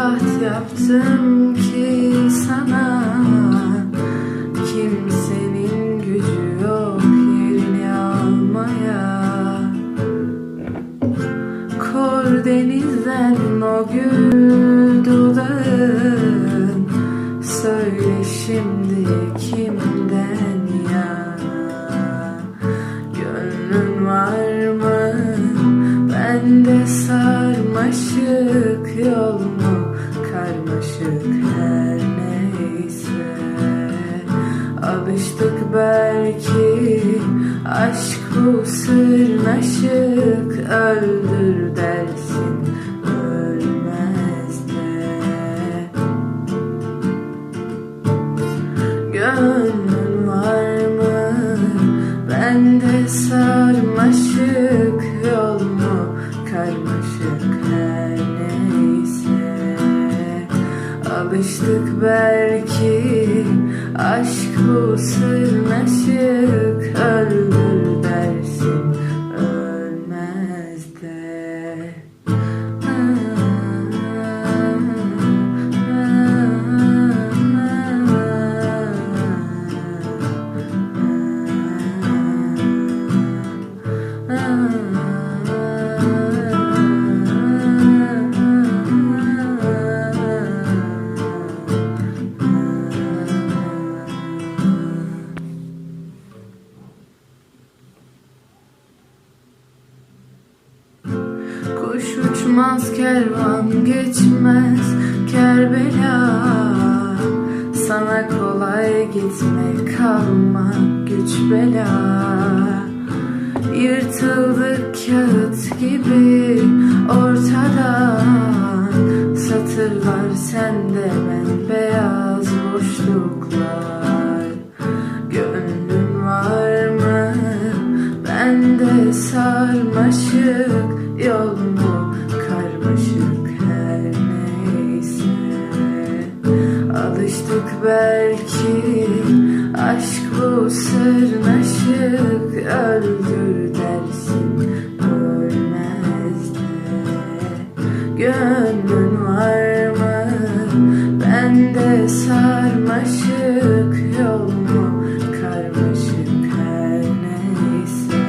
Taht yaptım ki sana Kimsenin gücü yok yerini almaya Kor denizden o gül dudağın Söyle şimdi kimden yana Gönlün var mı? Bende sarmaşık yol mu? Karmaşık her neyse. Alıştık belki Aşk bu sırnaşık Öldür dersin Ölmez de Gönlün Alıştık belki Aşk bu sırnaşık Öldür Kuş uçmaz kervan geçmez. Kerbela Sana kolay gitmek kalmak güç bela. Yırtıldık kağıt gibi ortadan. Satırlar sende ben beyaz boşluklar. Gönlün var mı? Bende sarmaşık Yol mu belki Aşk bu sırnaşık Öldür dersin Ölmez de. Gönlün var mı? Bende sarmaşık Yol mu? Karmaşık her neyse.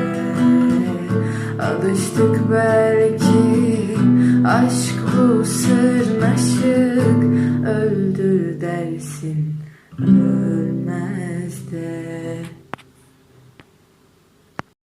Alıştık belki Aşk oku sırnaşık öldür dersin ölmez de.